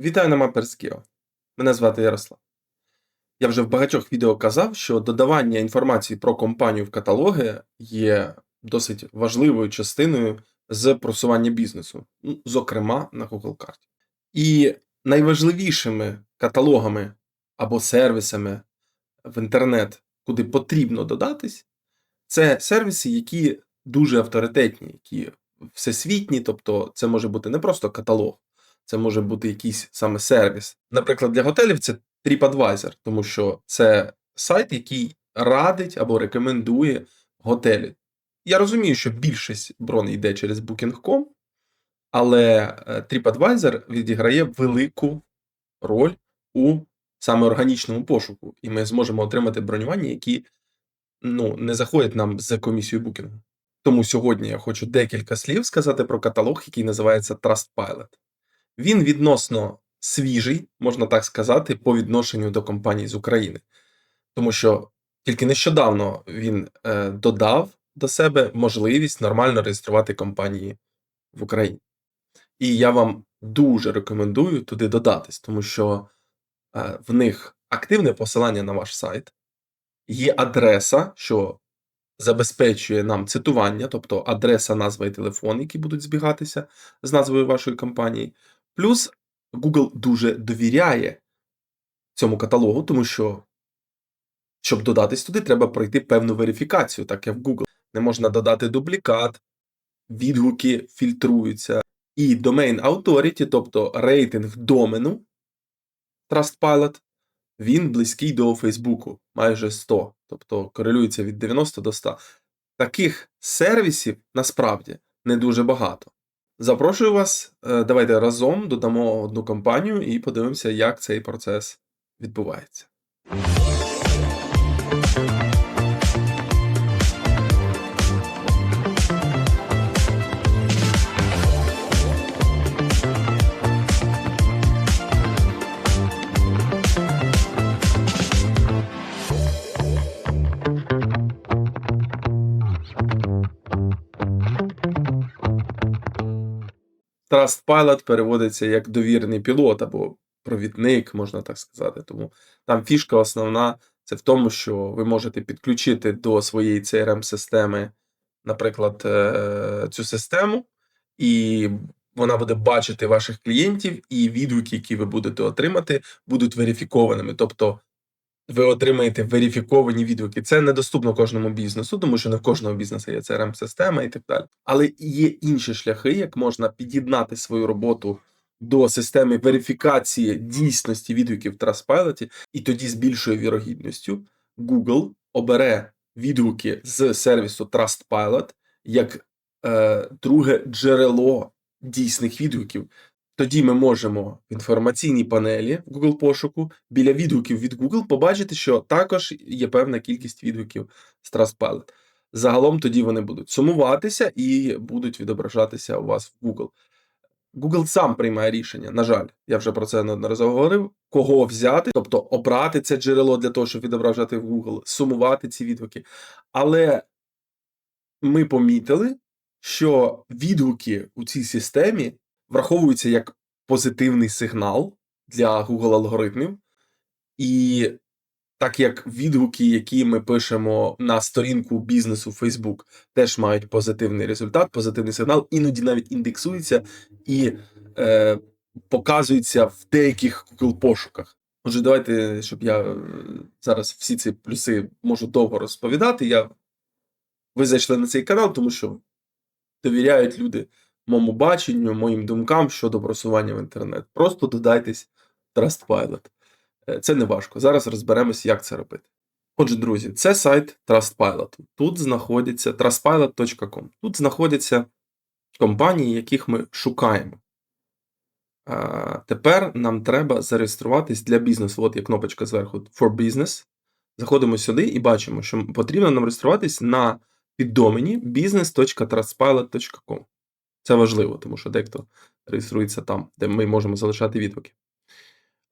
Вітаю на Maperskio. Мене звати Ярослав. Я вже в багатьох відео казав, що додавання інформації про компанію в каталоги є досить важливою частиною з просування бізнесу, ну, зокрема на Google карті. І найважливішими каталогами або сервісами в інтернет, куди потрібно додатись, це сервіси, які дуже авторитетні, які всесвітні, тобто це може бути не просто каталог, це може бути якийсь саме сервіс. Наприклад, для готелів це TripAdvisor, тому що це сайт, який радить або рекомендує готелі. Я розумію, що більшість броней йде через Booking.com, але е, TripAdvisor відіграє велику роль у саме органічному пошуку, і ми зможемо отримати бронювання, які ну, не заходять нам з комісією Booking. Тому сьогодні я хочу декілька слів сказати про каталог, який називається Trustpilot. Він відносно свіжий, можна так сказати, по відношенню до компаній з України. Тому що тільки нещодавно він е, додав до себе можливість нормально реєструвати компанії в Україні. І я вам дуже рекомендую туди додатись, тому що е, в них активне посилання на ваш сайт, є адреса, що забезпечує нам цитування, тобто адреса, назва і телефон, які будуть збігатися з назвою вашої компанії. Плюс Google дуже довіряє цьому каталогу, тому що, щоб додатись туди, треба пройти певну верифікацію, так як в Google. Не можна додати дублікат, відгуки фільтруються. І Domain Authority, тобто рейтинг домену Trustpilot, він близький до Фейсбуку, майже 100, тобто корелюється від 90 до 100. Таких сервісів насправді не дуже багато. Запрошую вас, е, давайте разом додамо одну кампанію і подивимося, як цей процес відбувається. Trustpilot переводиться як довірений пілот або провідник, можна так сказати. Тому там фішка основна це в тому, що ви можете підключити до своєї CRM-системи, наприклад, е, цю систему, і вона буде бачити ваших клієнтів, і відгуки, які ви будете отримати, будуть верифікованими. Тобто ви отримаєте верифіковані відгуки. Це недоступно кожному бізнесу, тому що не в кожного бізнесу є crm система і так далі. Але є інші шляхи, як можна під'єднати свою роботу до системи верифікації дійсності відгуків Trustpilot, і тоді з більшою вірогідністю Google обере відгуки з сервісу Trustpilot як е, друге джерело дійсних відгуків. Тоді ми можемо в інформаційній панелі Google пошуку біля відгуків від Google побачити, що також є певна кількість відгуків з Trustpilot. Загалом тоді вони будуть сумуватися і будуть відображатися у вас в Google. Google сам приймає рішення. На жаль, я вже про це неодноразово говорив. Кого взяти, тобто обрати це джерело для того, щоб відображати в Google, сумувати ці відгуки. Але ми помітили, що відгуки у цій системі враховуються як позитивний сигнал для Google алгоритмів, і так як відгуки, які ми пишемо на сторінку бізнесу Facebook, теж мають позитивний результат, позитивний сигнал, іноді навіть індексуються і е, показуються в деяких Google пошуках. Отже, давайте, щоб я е, зараз всі ці плюси можу довго розповідати. Я... Ви зайшли на цей канал, тому що довіряють люди моєму баченню, моїм думкам щодо просування в інтернет. Просто додайтесь Trustpilot. Е, Це не важко. Зараз розберемось, як це робити. Отже, друзі, це сайт Trustpilot. Тут знаходяться trustpilot.com. Тут знаходяться компанії, яких ми шукаємо. А, Тепер нам треба зареєструватись для бізнесу. От є кнопочка зверху For Business. Заходимо сюди і бачимо, що потрібно нам реєструватись на піддомені business.trustpilot.com. Це важливо, тому що дехто реєструється там, де ми можемо залишати відгуки.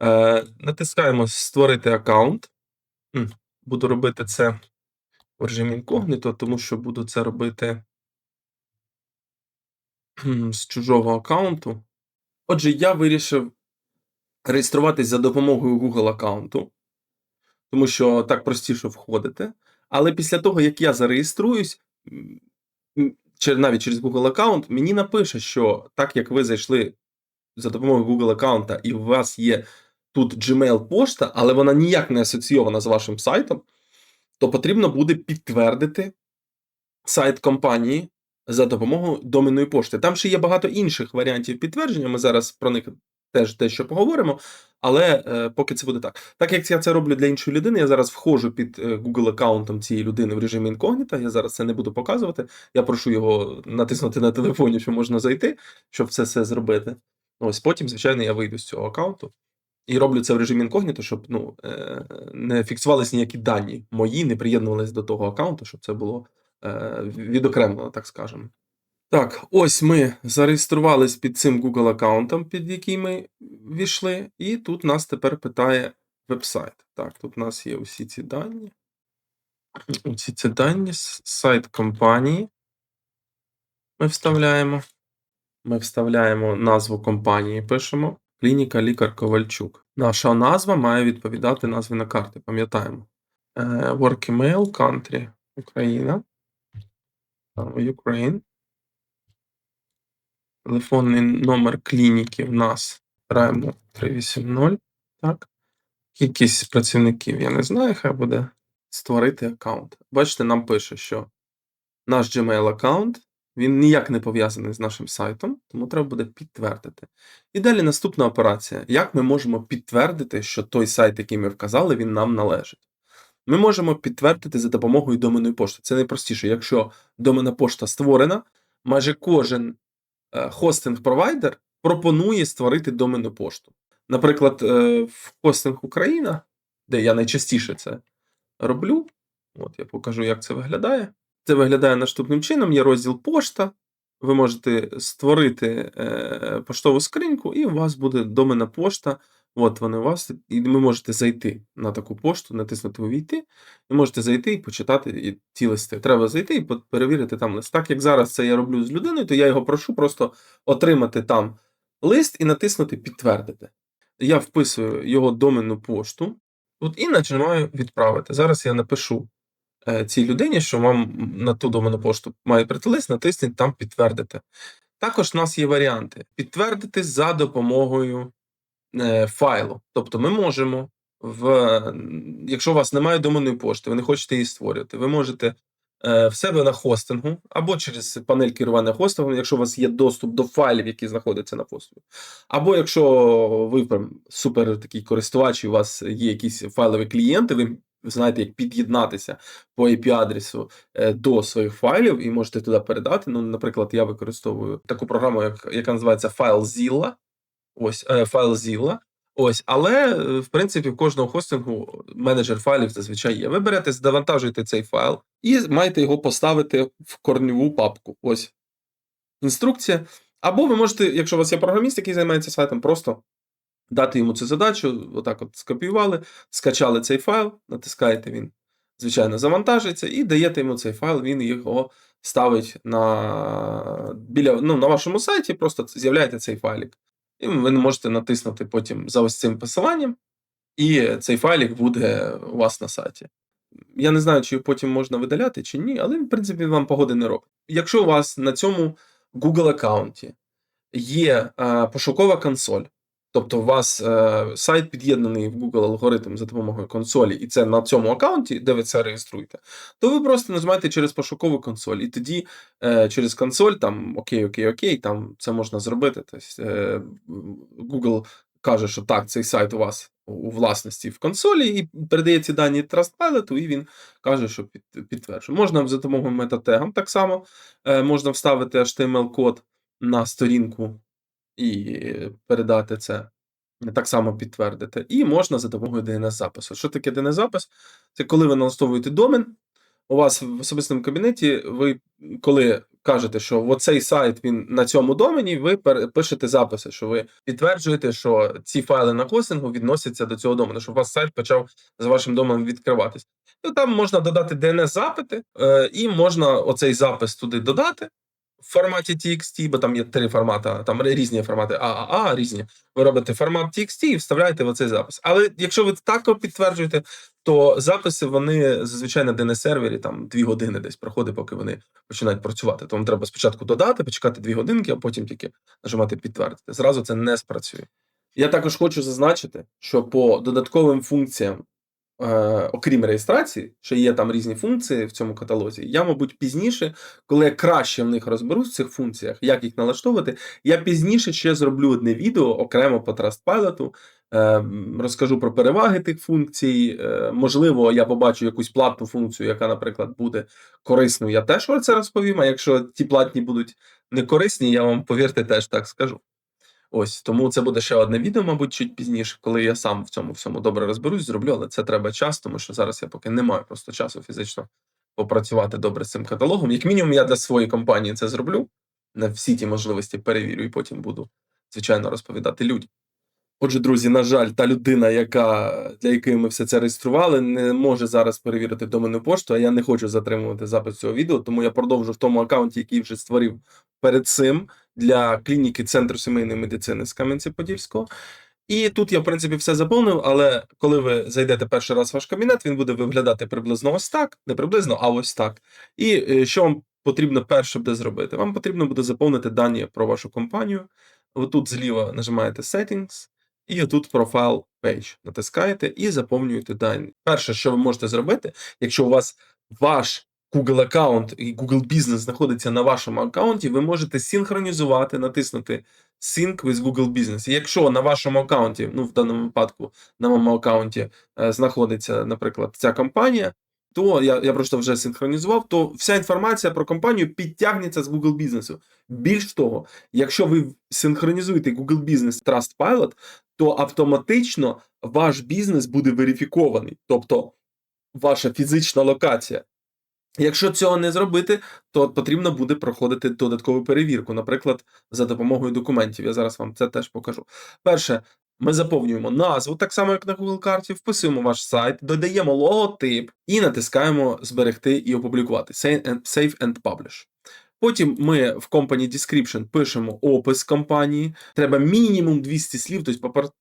Е, Натискаємо Створити аккаунт. Буду робити це в режимі інкогніто, тому що буду це робити з чужого аккаунту. Отже, я вирішив реєструватись за допомогою Google аккаунту, тому що так простіше входити. Але після того, як я зареєструюсь, навіть через Google аккаунт, мені напише, що так як ви зайшли за допомогою Google аккаунта, і у вас є тут Gmail пошта, але вона ніяк не асоційована з вашим сайтом, то потрібно буде підтвердити сайт компанії за допомогою доменної пошти. Там ще є багато інших варіантів підтвердження. Ми зараз про них теж дещо поговоримо. Але е, поки це буде так. Так як я це роблю для іншої людини, я зараз входжу під е, Google аккаунтом цієї людини в режимі інкогніта. Я зараз це не буду показувати. Я прошу його натиснути на телефоні, що можна зайти, щоб це все зробити. Ось потім, звичайно, я вийду з цього аккаунту. І роблю це в режимі інкогніто, щоб ну, е, не фіксувалися ніякі дані мої, не приєднувалися до того аккаунту, щоб це було е, відокремлено, так скажемо. Так, ось ми зареєструвались під цим Google аккаунтом, під який ми війшли, і тут нас тепер питає веб-сайт. Так, тут у нас є усі ці дані. Усі ці дані, сайт компанії. Ми вставляємо. Ми вставляємо назву компанії, пишемо. Клініка Лікар Ковальчук. Наша назва має відповідати назві на карти, пам'ятаємо. Е, Work email, country, Україна. Там, Ukraine. Телефонний номер клініки в нас Раймо 380. Так. Кількість працівників я не знаю, хай буде створити аккаунт. Бачите, нам пише, що наш Gmail аккаунт він ніяк не пов'язаний з нашим сайтом, тому треба буде підтвердити. І далі наступна операція. Як ми можемо підтвердити, що той сайт, який ми вказали, він нам належить? Ми можемо підтвердити за допомогою доменної пошти. Це найпростіше. Якщо доменна пошта створена, майже кожен е, хостинг-провайдер пропонує створити доменну пошту. Наприклад, е, в хостинг Україна, де я найчастіше це роблю, от я покажу, як це виглядає. Це виглядає наступним чином: є розділ пошта. Ви можете створити е, поштову скриньку, і у вас буде доменна пошта. От вони у вас, і ви можете зайти на таку пошту, натиснути Увійти, і можете зайти і почитати ті листи. Треба зайти і перевірити там лист. Так як зараз це я роблю з людиною, то я його прошу просто отримати там лист і натиснути Підтвердити. Я вписую його доменну пошту тут і починаю відправити. Зараз я напишу е, цій людині, що вам на ту доменну пошту має прийти лист, натисніть там підтвердити. Також у нас є варіанти: підтвердити за допомогою файлу. Тобто ми можемо, в, якщо у вас немає доменної пошти, ви не хочете її створювати, ви можете е, в себе на хостингу або через панель керування хостингом, якщо у вас є доступ до файлів, які знаходяться на хостингу. Або якщо ви прям супер такий користувач, і у вас є якісь файлові клієнти, ви знаєте, як під'єднатися по IP-адресу е, до своїх файлів і можете туди передати. Ну, наприклад, я використовую таку програму, як, яка називається FileZilla. Ось е, FileZilla. Ось, але е, в принципі в кожного хостингу менеджер файлів зазвичай є. Ви берете, завантажуєте цей файл і маєте його поставити в корневу папку. Ось інструкція. Або ви можете, якщо у вас є програміст, який займається сайтом, просто дати йому цю задачу, отак от скопіювали, скачали цей файл, натискаєте він, звичайно, завантажиться, і даєте йому цей файл, він його ставить на, біля, ну, на вашому сайті, просто з'являєте цей файлик. І ви можете натиснути потім за ось цим посиланням, і цей файлик буде у вас на сайті. Я не знаю, чи потім можна видаляти, чи ні, але в принципі вам погоди не робить. Якщо у вас на цьому Google аккаунті є пошукова консоль, тобто у вас е, сайт під'єднаний в Google алгоритм за допомогою консолі, і це на цьому аккаунті, де ви це реєструєте, то ви просто нажимаєте через пошукову консоль, і тоді е, через консоль там окей, окей, окей, там це можна зробити. Тобто е, Google каже, що так, цей сайт у вас у власності в консолі, і передає ці дані Trustpilot, і він каже, що під, підтверджує. Можна за допомогою метатегам так само е, можна вставити HTML-код на сторінку і передати це. Так само підтвердити. І можна за допомогою DNS-запису. Що таке DNS-запис? Це коли ви налаштовуєте домен, у вас в особистому кабінеті, ви коли кажете, що оцей сайт він на цьому домені, ви пишете записи, що ви підтверджуєте, що ці файли на хостингу відносяться до цього домену, щоб у вас сайт почав з вашим доменом відкриватись. І там можна додати DNS-запити, е, і можна оцей запис туди додати. В форматі TXT, бо там є три формати, там різні формати AAA, різні. Ви робите формат TXT і вставляєте в оцей запис. Але якщо ви так підтверджуєте, то записи вони зазвичай на DNS сервері там дві години десь проходить, поки вони починають працювати. Тому треба спочатку додати, почекати дві годинки, а потім тільки нажимати підтвердити. Зразу це не спрацює. Я також хочу зазначити, що по додатковим функціям, е, окрім реєстрації, що є там різні функції в цьому каталозі, я, мабуть, пізніше, коли я краще в них розберусь в цих функціях, як їх налаштовувати, я пізніше ще зроблю одне відео окремо по Trustpilot, е, розкажу про переваги тих функцій. Е, можливо, я побачу якусь платну функцію, яка, наприклад, буде корисною. Я теж про це розповім. А якщо ті платні будуть не корисні, я вам повірте, теж так скажу. Ось тому це буде ще одне відео, мабуть, чуть пізніше, коли я сам в цьому всьому добре розберусь, зроблю, але це треба час, тому що зараз я поки не маю просто часу фізично попрацювати добре з цим каталогом. Як мінімум, я для своєї компанії це зроблю, на всі ті можливості перевірю, і потім буду, звичайно, розповідати людям. Отже, друзі, на жаль, та людина, яка для якої ми все це реєстрували, не може зараз перевірити доменну пошту, а я не хочу затримувати запис цього відео, тому я продовжу в тому аккаунті, який вже створив перед цим для клініки Центру сімейної медицини з Кам'янця-Подільського. І тут я, в принципі, все заповнив, але коли ви зайдете перший раз в ваш кабінет, він буде виглядати приблизно ось так, не приблизно, а ось так. І е, що вам потрібно перше буде зробити? Вам потрібно буде заповнити дані про вашу компанію. Отут зліва нажимаєте Settings, і отут Profile Page. Натискаєте і заповнюєте дані. Перше, що ви можете зробити, якщо у вас ваш Google аккаунт і Google Business знаходиться на вашому аккаунті, ви можете синхронізувати, натиснути Sync with Google Business. І якщо на вашому аккаунті, ну в даному випадку на моєму аккаунті е, знаходиться, наприклад, ця компанія, то я, я просто вже синхронізував, то вся інформація про компанію підтягнеться з Google бізнесу. Більш того, якщо ви синхронізуєте Google Business Trustpilot, то автоматично ваш бізнес буде верифікований, тобто ваша фізична локація. Якщо цього не зробити, то потрібно буде проходити додаткову перевірку, наприклад, за допомогою документів. Я зараз вам це теж покажу. Перше, ми заповнюємо назву, так само як на Google карті, вписуємо ваш сайт, додаємо логотип і натискаємо зберегти і опублікувати. Save and, Publish. Потім ми в Company Description пишемо опис компанії. Треба мінімум 200 слів, тобто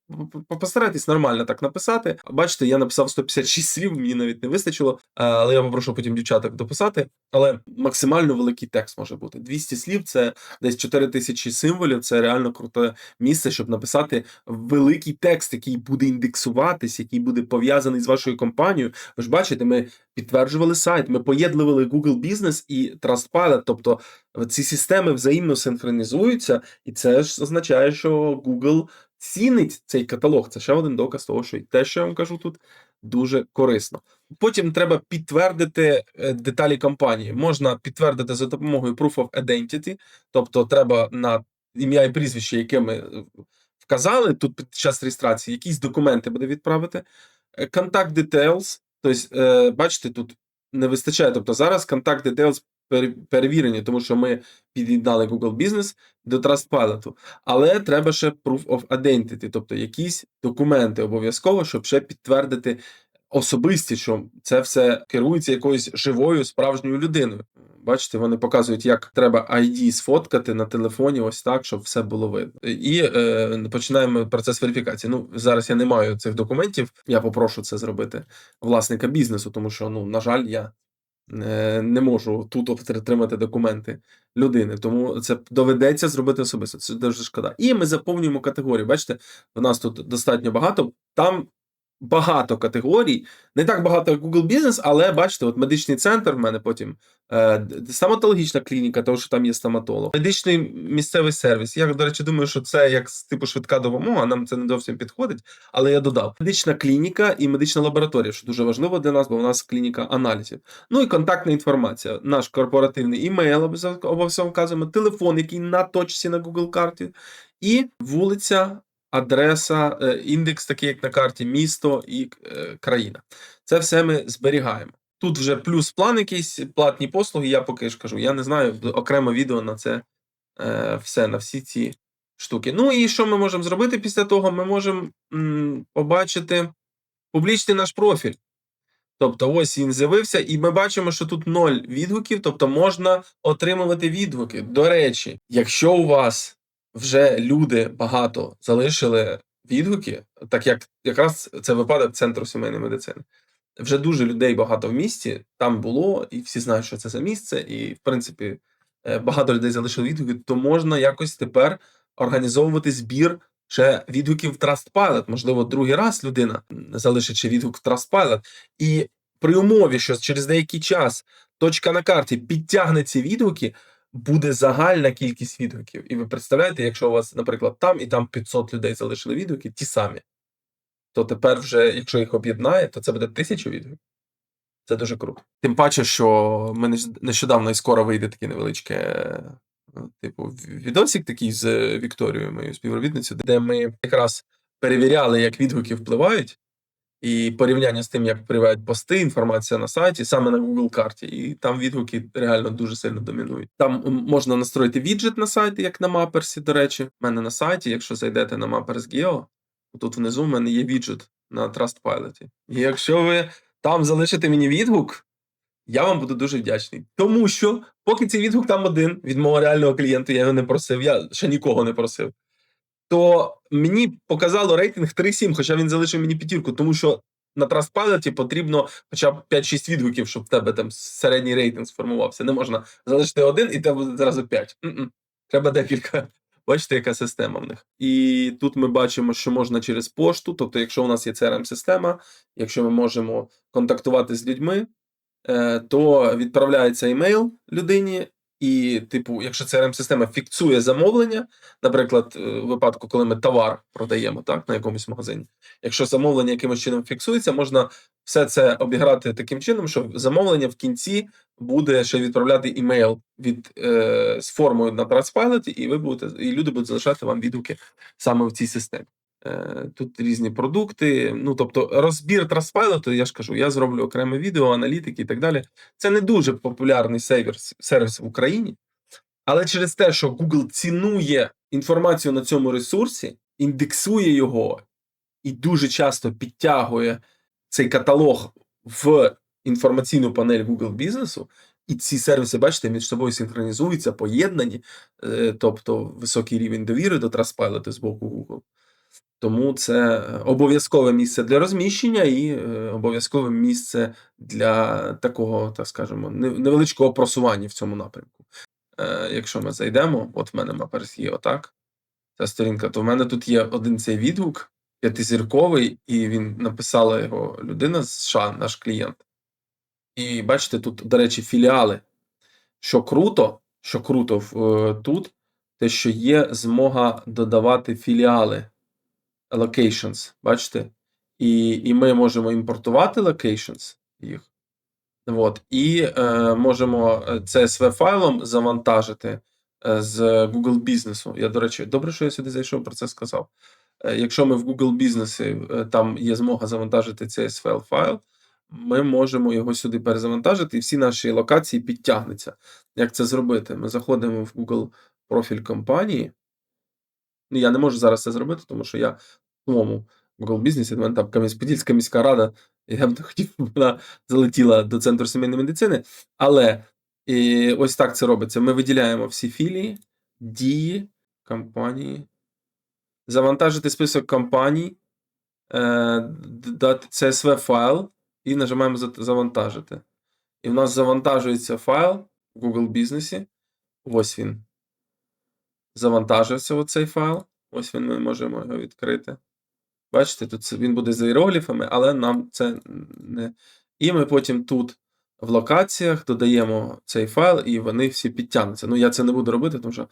постарайтесь нормально так написати. Бачите, я написав 156 слів, мені навіть не вистачило, е, але я попрошу потім дівчаток дописати. Але максимально великий текст може бути. 200 слів це десь 4000 символів. Це реально круте місце, щоб написати великий текст, який буде індексуватись, який буде пов'язаний з вашою компанією. Ви ж бачите, ми підтверджували сайт, ми поєднували Google Business і Trustpilot, тобто ці системи взаємно синхронізуються, і це ж означає, що Google цінить цей каталог. Це ще один доказ того, що і те, що я вам кажу тут, дуже корисно. Потім треба підтвердити е, деталі компанії. Можна підтвердити за допомогою Proof of Identity, тобто треба на ім'я і прізвище, яке ми е, вказали тут під час реєстрації, якісь документи буде відправити. Е, Contact details, тобто, е, бачите, тут не вистачає. Тобто зараз contact details перевірені, тому що ми під'єднали Google Business до Trustpilot. Але треба ще Proof of Identity, тобто якісь документи обов'язково, щоб ще підтвердити особисті, що це все керується якоюсь живою справжньою людиною. Бачите, вони показують, як треба ID сфоткати на телефоні, ось так, щоб все було видно. І е, починаємо процес верифікації. Ну зараз я не маю цих документів. Я попрошу це зробити власника бізнесу, тому що, ну на жаль, я не можу тут отримати документи людини. Тому це доведеться зробити особисто. Це дуже шкода. І ми заповнюємо категорію. Бачите, в нас тут достатньо багато. Там багато категорій, не так багато як Google Business, але бачите, от медичний центр в мене потім е, стоматологічна клініка, тому що там є стоматолог, медичний місцевий сервіс. Я, до речі, думаю, що це як типу швидка допомога, нам це не зовсім підходить, але я додав медична клініка і медична лабораторія, що дуже важливо для нас, бо у нас клініка аналізів. Ну і контактна інформація. Наш корпоративний імейл обов'язково обов'язково вказуємо, телефон, який на точці на Google карті, і вулиця адреса, е, індекс, такий як на карті, місто і е, країна. Це все ми зберігаємо. Тут вже плюс план якийсь, платні послуги, я поки ж кажу, я не знаю, окремо відео на це е, все, на всі ці штуки. Ну і що ми можемо зробити після того? Ми можемо побачити, публічний наш профіль. Тобто, ось він з'явився, і ми бачимо, що тут 0 відгуків, тобто можна отримувати відгуки. До речі, якщо у вас вже люди багато залишили відгуки, так як якраз це випадок центру сімейної медицини. Вже дуже людей багато в місті там було, і всі знають, що це за місце, і в принципі е, багато людей залишили відгуки, то можна якось тепер організовувати збір ще відгуків в Trustpilot. Можливо, другий раз людина залишить ще відгук в Trustpilot. І при умові, що через деякий час точка на карті підтягне ці відгуки, буде загальна кількість відгуків. І ви представляєте, якщо у вас, наприклад, там і там 500 людей залишили відгуки, ті самі, то тепер вже, якщо їх об'єднає, то це буде тисячу відгуків. Це дуже круто. Тим паче, що ми нещодавно і скоро вийде таке невеличке, е, типу, відосик такий з Вікторією, моєю співробітницею, де ми якраз перевіряли, як відгуки впливають, і порівняння з тим, як впливають пости, інформація на сайті, саме на Google карті. І там відгуки реально дуже сильно домінують. Там можна настроїти віджит на сайті, як на Mappers, до речі. У мене на сайті, якщо зайдете на Mappers Geo, тут внизу в мене є віджит на Trustpilot. І якщо ви там залишите мені відгук, я вам буду дуже вдячний. Тому що, поки цей відгук там один від мого реального клієнта, я його не просив, я ще нікого не просив. То мені показало рейтинг 3,7, хоча він залишив мені п'ятірку, тому що на Trustpilot потрібно хоча б 5-6 відгуків, щоб в тебе там середній рейтинг сформувався. Не можна залишити один, і тебе буде зразу 5. М-м. Треба декілька. Бачите, яка система в них. І тут ми бачимо, що можна через пошту. Тобто, якщо у нас є CRM-система, якщо ми можемо контактувати з людьми, е, то відправляється імейл людині, і, типу, якщо CRM-система фіксує замовлення, наприклад, е, в випадку, коли ми товар продаємо так, на якомусь магазині, якщо замовлення якимось чином фіксується, можна все це обіграти таким чином, що замовлення в кінці буде ще відправляти імейл від, е, з формою на Trustpilot, і ви будете, і люди будуть залишати вам відгуки саме в цій системі. Е, Тут різні продукти. Ну тобто, розбір Trustpilot, я ж кажу, я зроблю окреме відео, аналітики і так далі. Це не дуже популярний сервіс, сервіс в Україні, але через те, що Google цінує інформацію на цьому ресурсі, індексує його і дуже часто підтягує цей каталог в інформаційну панель Google бізнесу, і ці сервіси, бачите, між собою синхронізуються, поєднані, е, тобто високий рівень довіри до Trustpilot з боку Google. Тому це е, обов'язкове місце для розміщення і е, обов'язкове місце для такого, так скажемо, невеличкого просування в цьому напрямку. Е, якщо ми зайдемо, от в мене Mappers є отак. Ця сторінка, то в мене тут є один цей відгук, п'ятизірковий, і він написала його людина з США, наш клієнт. І бачите, тут, до речі, філіали. Що круто, що круто тут, те, що є змога додавати філіали locations, бачите? І, і ми можемо імпортувати locations їх. От, і е, можемо е, CSV файлом завантажити е, з Google бізнесу. Я, до речі, добре, що я сюди зайшов, про це сказав. Е, якщо ми в Google бізнесі е, там є змога завантажити CSV файл, ми можемо його сюди перезавантажити, і всі наші локації підтягнуться. Як це зробити? Ми заходимо в Google профіль компанії. Ну, я не можу зараз це зробити, тому що я в тому Google бізнесі, в мене там Кам'янець-Подільська міська рада, я б не хотів, щоб вона залетіла до центру сімейної медицини. Але і ось так це робиться. Ми виділяємо всі філії, дії, компанії, завантажити список компаній, е, дати CSV файл і нажимаємо завантажити. І в нас завантажується файл в Google бізнесі. Ось він. Завантажився оцей файл. Ось він ми можемо його відкрити. Бачите, тут він буде з іерогліфами, але нам це не. І ми потім тут в локаціях додаємо цей файл, і вони всі підтягнуться. Ну, я це не буду робити, тому що.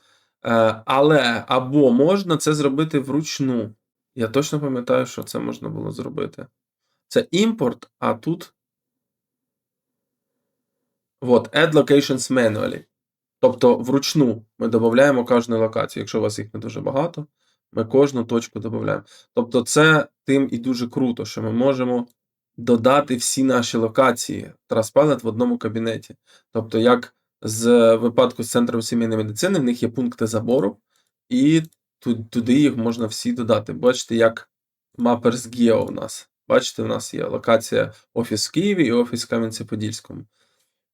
Е, але або можна це зробити вручну. Я точно пам'ятаю, що це можна було зробити. Це імпорт, а тут. От, add locations manually. Тобто вручну ми додаємо кожну локацію. Якщо у вас їх не дуже багато, ми кожну точку додаємо. Тобто, це тим і дуже круто, що ми можемо додати всі наші локації Trustpilot в одному кабінеті. Тобто, як з випадку з центром сімейної медицини, в них є пункти забору, і туди їх можна всі додати. Бачите, як Mappers Geo у нас. Бачите, у нас є локація офіс в Києві і офіс в Кам'янці-Подільському.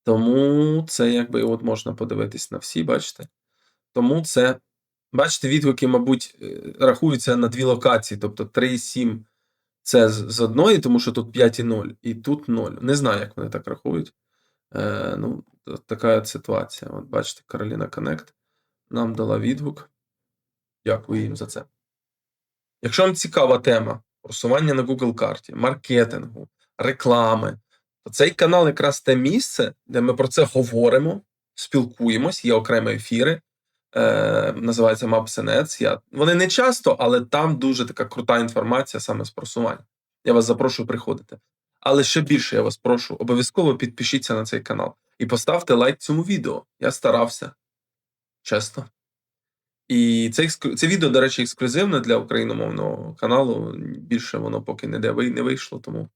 Тому це якби от можна подивитись на всі, бачите? Тому це, бачите, відгуки, мабуть, е, рахуються на дві локації, тобто 3,7 це з, одної, тому що тут 5,0, і тут 0. Не знаю, як вони так рахують. Е, ну, така ситуація. От бачите, Кароліна Connect нам дала відгук. Дякую їм за це. Якщо вам цікава тема просування на Google карті, маркетингу, реклами, цей канал якраз те місце, де ми про це говоримо, спілкуємось, є окремі ефіри. Е, називається Maps.net. Я, вони не часто, але там дуже така крута інформація саме з просування. Я вас запрошую приходити. Але ще більше я вас прошу, обов'язково підпишіться на цей канал і поставте лайк цьому відео. Я старався. Чесно. І це, це відео, до речі, ексклюзивне для україномовного каналу. Більше воно поки ніде ви- не вийшло, тому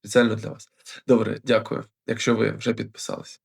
спеціально для вас. Добре, дякую, якщо ви вже підписались.